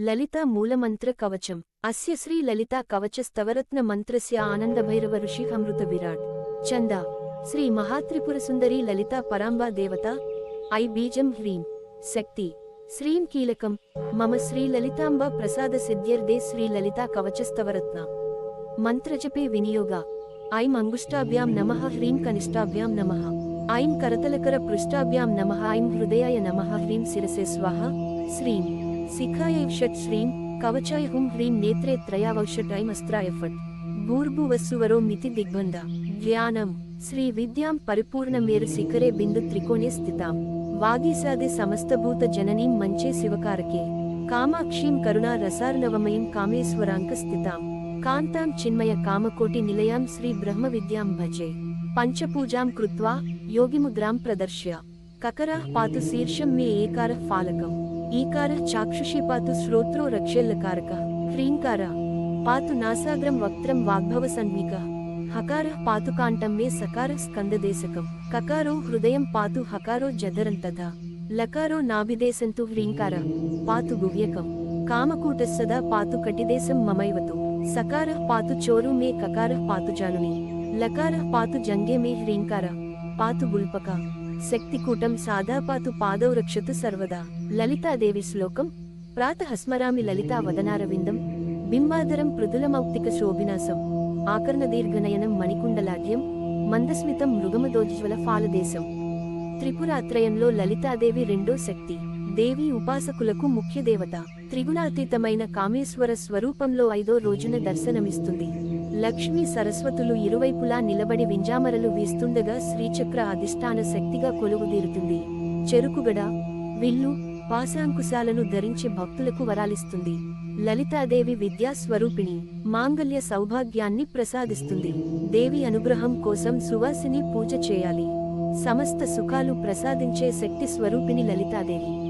లలితా మూలమంత్ర కవచం. అస్య శ్రీ లలితా కవచ స్తవరత్న మంత్రస్య ఆనందభైరవ ఋషిహమృత విరాట్. చంద శ్రీ మహాత్రిపుర సుందరి లలితా పరాంబా దేవత. ఐ బీజం హ్రీం. శక్తి. శ్రీం కీలకం. మమ శ్రీ లలితాంబ ప్రసాద సిద్ధ్యర్దే శ్రీ లలితా కవచస్తవరత్న మంత్రజపే వినియోగ. ఐం అంగుష్టాభ్యాం నమ హ్రీం కనిష్టాభ్యాం నమ. ఐం కరతలకర పృష్టాభ్యాం నమ. ఐం హృదయాయ నమ హ్రీం శిరసే స్వాహ. శ్రీం. శిఖాయ షట్ శ్రీం కవచాయ హుం హ్రీం నేత్రే త్రయావౌషట్ ఐం ఫట్ భూర్భువస్సువరో మితి దిగ్బంధ జ్ఞానం శ్రీ విద్యాం పరిపూర్ణ మేరు శిఖరే బిందు త్రికోణే స్థితాం వాగీసాది సమస్తభూత జననీం మంచే శివకారకే కామాక్షీం కరుణా రసార్ణవమయం కామేశ్వరాంక స్థితాం కాంతాం చిన్మయ కామకోటి నిలయాం శ్రీ బ్రహ్మ విద్యాం భజే పంచపూజాం కృత్వా యోగిముద్రాం ప్రదర్శ్య కకరః పాతు శీర్షం మే ఏకారః ఫాలకం ఈకార చాక్షుషి పాతు శ్రోత్రో రక్షేల్లకారకः హ్రీంకార పాతు నాసాగ్రం వక్త్రం వాగ్భవ సన్మిక హకార పాతు కాంఠం మే సకార స్కందదేశకం కకారో హృదయం పాతు హకారో జదరంతథ లకారో నాభిదేశంతు హ్రీంకార పాతు గువ్యకం కామకూటः సదా పాతు కటిదేశం మమైవతు సకార పాతు చోరు మే కకార పాతు జానుని లకార పాతు జంగే మే హ్రీంకార పాతు గుల్పక శక్తికూటం సాదా పాతు పాదౌ రక్షతు సర్వదా. లలితాదేవి శ్లోకం ప్రాతహస్మరామి లలితా వదనారవిందం బింబాధరం పృథులమౌక్తిక శోభినాసం ఆకర్ణదీర్ఘనయనం మణికుండలాఢ్యం మందస్మితం మృగమదోజ్వల ఫాలదేశం. త్రిపురాత్రయంలో లలితాదేవి రెండో శక్తి దేవి ఉపాసకులకు ముఖ్య దేవత త్రిగుణాతీతమైన కామేశ్వర స్వరూపంలో ఐదో రోజున దర్శనమిస్తుంది. లక్ష్మీ సరస్వతులు ఇరువైపులా నిలబడి వింజామరలు వీస్తుండగా శ్రీచక్ర అధిష్టాన శక్తిగా కొలువుదీరుతుంది. చెరుకుగడ విల్లు పాశాంకుశాలను ధరించి భక్తులకు వరాలిస్తుంది. లలితాదేవి విద్యా స్వరూపిణి మాంగల్య సౌభాగ్యాన్ని ప్రసాదిస్తుంది. దేవి అనుగ్రహం కోసం సువాసిని పూజ చేయాలి. సమస్త సుఖాలు ప్రసాదించే శక్తి స్వరూపిణి లలితాదేవి.